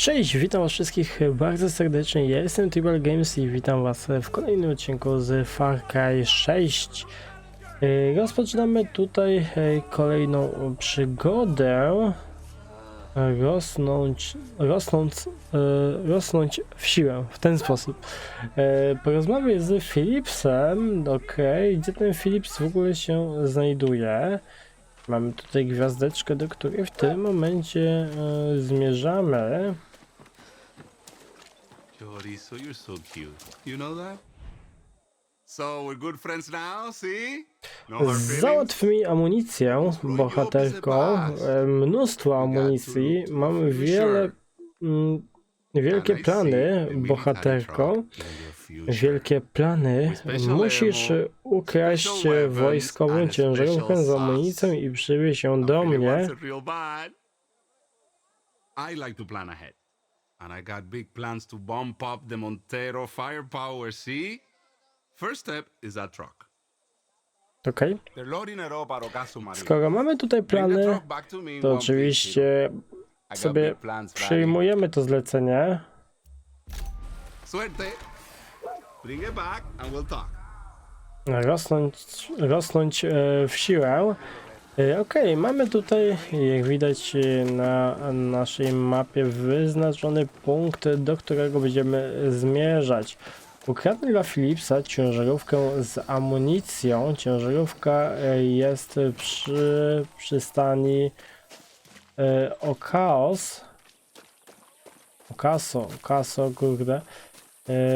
Cześć, witam wszystkich bardzo serdecznie. Ja jestem Tribal Games i witam was w kolejnym odcinku z Far Cry 6. Yy, Rozpoczynamy tutaj e, kolejną przygodę. Rosnąć, rosnąć, e, rosnąć w siłę w ten sposób. E, Porozmawiaj z Philipsem, ok, gdzie ten Philips w ogóle się znajduje. Mamy tutaj gwiazdeczkę, do której w tym momencie e, zmierzamy. Chorizo, you're so cute. You know that? So we're good friends now, see? No hard feelings? Załatw mi amunicję, bohaterko. E, Mnóstwo amunicji. Mamy wiele. Mm, wielkie plany, bohaterko. Wielkie plany. Musisz ukraść wojskową ciężarówkę z amunicją i przywieźć ją do mnie. I like to plan ahead. And I got big plans to bump up the Montero firepower, see? First step is that truck. Okej. Marina. Skoro mamy tutaj plany, to oczywiście sobie przyjmujemy to zlecenie. Rosnąć, rosnąć e, w siłę. E, Okej, mamy tutaj, jak widać e, na naszej mapie, wyznaczony punkt, do którego będziemy zmierzać. Ukradnę dla Philipsa ciężarówkę z amunicją. Ciężarówka e, jest przy przystani Okaos. Okaso, Okaso, kurde.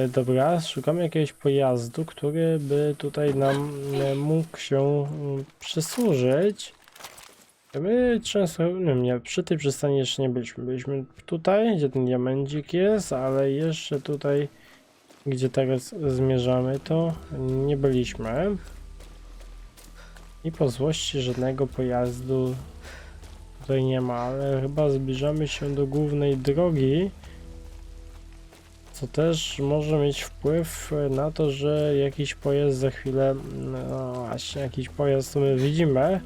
Dobra, szukamy jakiegoś pojazdu, który by tutaj nam mógł się mm, przysłużyć. My często, nie, nie, przy tej przystani jeszcze nie byliśmy. Byliśmy tutaj, gdzie ten diamencik jest, ale jeszcze tutaj, gdzie teraz zmierzamy, to nie byliśmy. I po złości żadnego pojazdu tutaj nie ma, ale chyba zbliżamy się do głównej drogi. Co też może mieć wpływ na to, że jakiś pojazd za chwilę, no właśnie, jakiś pojazd co my widzimy,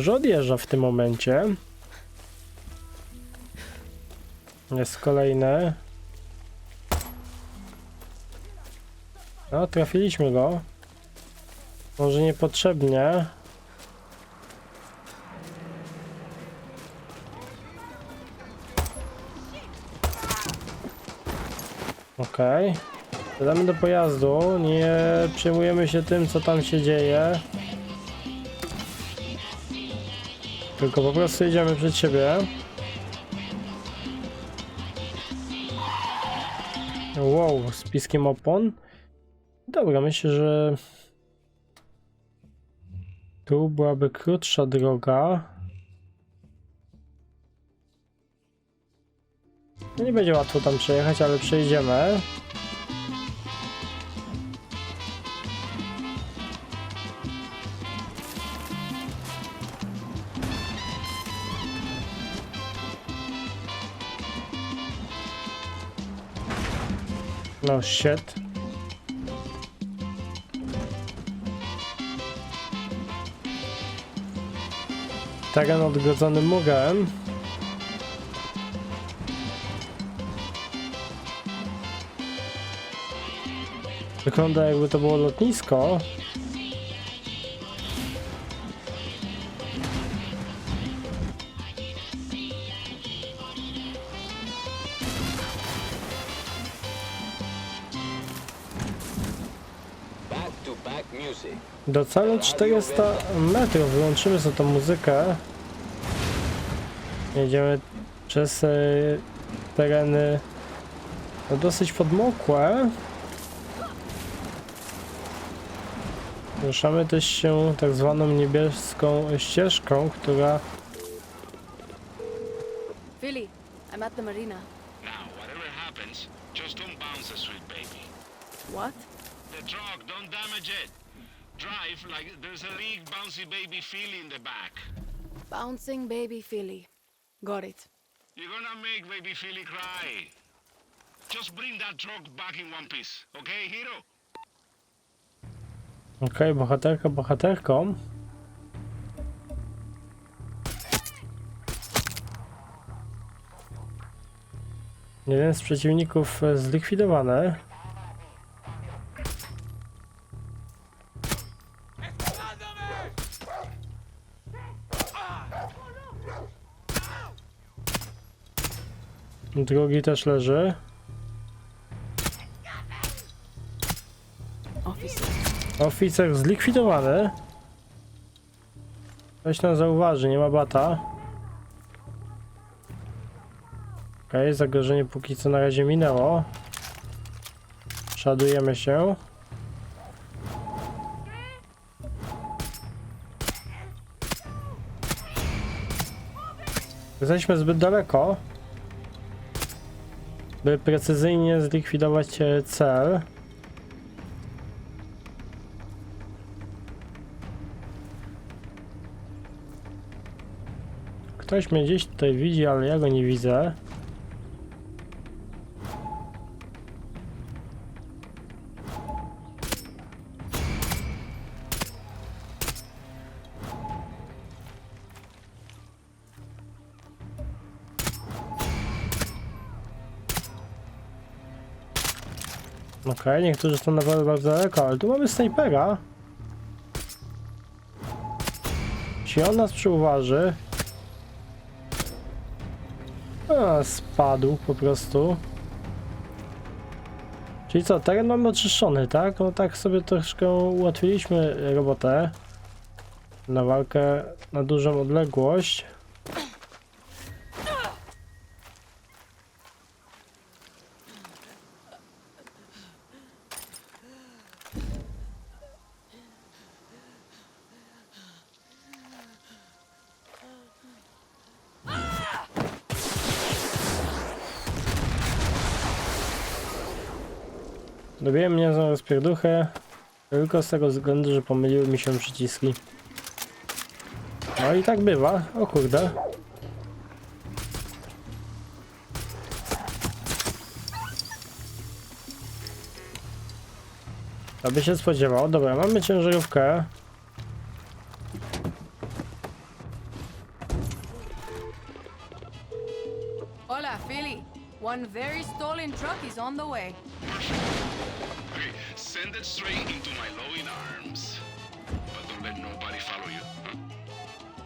że odjeżdża w tym momencie. Jest kolejny. No, trafiliśmy go. Może niepotrzebnie. Okej. Siadamy do pojazdu, nie przejmujemy się tym, co tam się dzieje. Tylko po prostu jedziemy przed siebie. Wow, z piskiem opon. Dobra, myślę, że tu byłaby krótsza droga. No Nie będzie łatwo tam przejechać, ale przejdziemy. No shit. Teren odgrodzony murem. Wygląda jakby to było lotnisko. Do celu 400 metrów wyłączymy sobie tą muzykę. Jedziemy przez e, tereny no, dosyć podmokłe. Ruszamy też się tak zwaną niebieską ścieżką, która Philly, I'm at the marina. Now, whatever happens, just don't bounce the sweet baby. What? The truck, don't damage it. Drive like there's a big bouncy baby feel in the back. Bouncing baby Philly. Got it. You're gonna make baby Philly cry. Just bring that truck back in one piece, okay, hero? Okej, bohaterka bohaterką. Jeden z przeciwników e, zlikwidowany. Drugi też leży. Oficer zlikwidowany. Ktoś nam zauważy, nie ma bata. Okej, zagrożenie póki co na razie minęło. Szadujemy się. Jesteśmy zbyt daleko, by precyzyjnie zlikwidować e, cel. Ktoś mnie gdzieś tutaj widzi, ale ja go nie widzę. Okej, niektórzy są naprawdę bardzo daleko, ale tu mamy snajpera. Jeśli on nas przyuważy, a, spadł po prostu. Czyli co, teren mamy oczyszczony, tak? No tak sobie troszkę ułatwiliśmy robotę. Na walkę na dużą odległość. Dobiłem mnie za rozpierduchę tylko z tego względu, że pomyliły mi się przyciski. No i tak bywa. O kurde. Aby się spodziewał. Dobra, mamy ciężarówkę. Hola, Philly. One very stolen truck is on the way. Okay, send it straight into my loving arms. But don't let nobody follow you. Huh?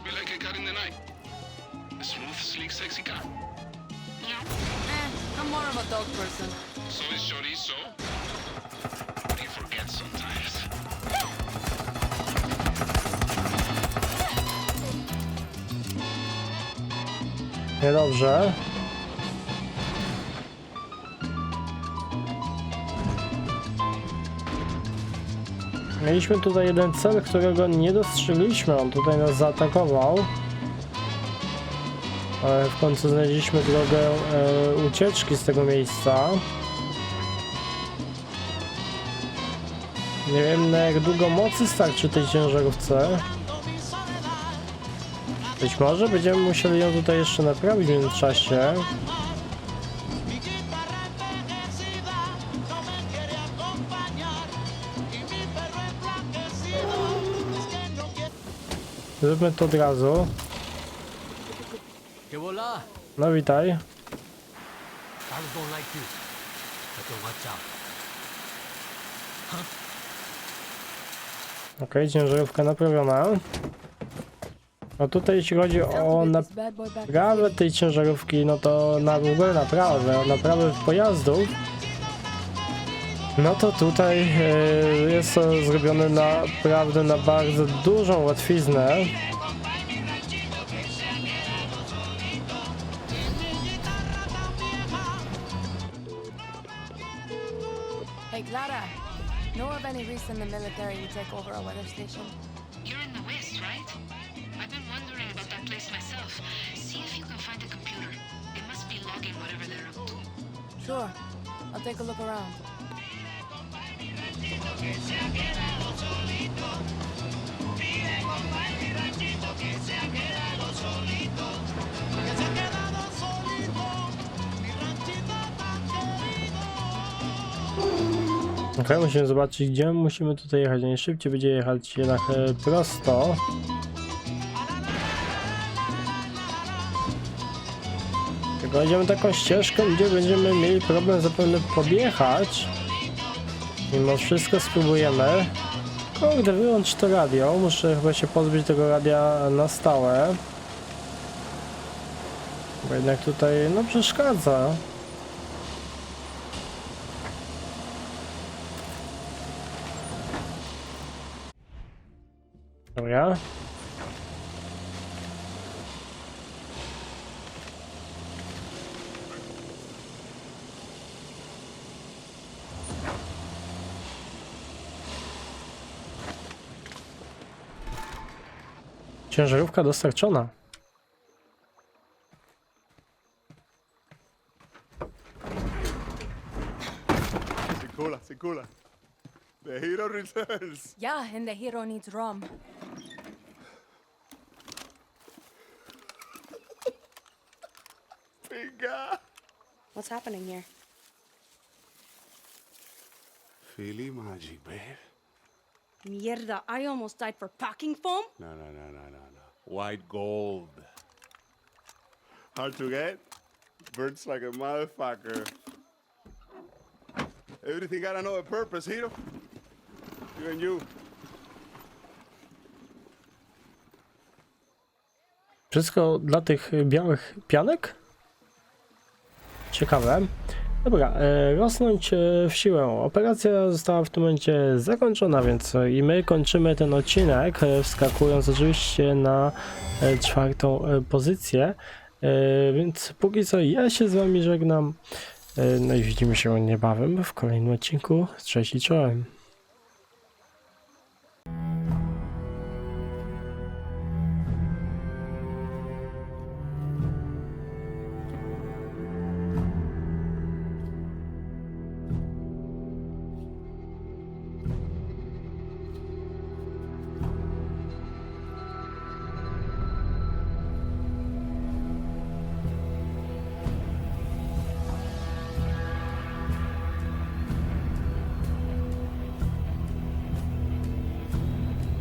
Be like a cat in the night. A smooth, sleek, sexy cat. Eh, I'm more of a dog person. So is chorizo. You forget sometimes. Niedobrze. Mieliśmy tutaj jeden cel, którego nie dostrzegliśmy. On tutaj nas zaatakował. Ale w końcu znaleźliśmy drogę e, ucieczki z tego miejsca. Nie wiem na jak długo mocy starczy tej ciężarówce. Być może będziemy musieli ją tutaj jeszcze naprawić w międzyczasie. Zróbmy to od razu. No witaj. Okej, ciężarówka naprawiona. No tutaj jeśli chodzi o naprawę tej ciężarówki, no to na w ogóle naprawę, naprawę pojazdów, no to tutaj e, jest to zrobione naprawdę na bardzo dużą łatwiznę. Hey, Clara. Know of any reason the military would take over a weather station? You're in the West, right? I've been wondering about that place myself. See if you can find a computer. It must be logging whatever they're up to. Sure. I'll take a look around. Musimy zobaczyć gdzie musimy tutaj jechać. Najszybciej będzie jechać jednak e, prosto. Tylko idziemy taką ścieżką, gdzie będziemy mieli problem zapewne podjechać. Mimo wszystko spróbujemy. Kurde, wyłącz to radio. Muszę chyba się pozbyć tego radia na stałe. Bo jednak tutaj, no przeszkadza. Dobra. Ciężarówka dostarczona. Sikula, Sikula. The hero returns. Yeah, and the hero needs rum. Pinga. What's happening here? Feely magic, babe. Mierda, I almost died for packing foam. No, no, no, no, no, no. White gold. Hard to get. Burns like a motherfucker. Everything got another purpose, hero. You and you. Wszystko dla tych białych pianek? Ciekawe. Dobra, e, rosnąć e, w siłę. Operacja została w tym momencie zakończona, więc i my kończymy ten odcinek, e, wskakując oczywiście na czwartą pozycję. Więc póki co ja się z wami żegnam. No i widzimy się niebawem w kolejnym odcinku. Cześć i czołem.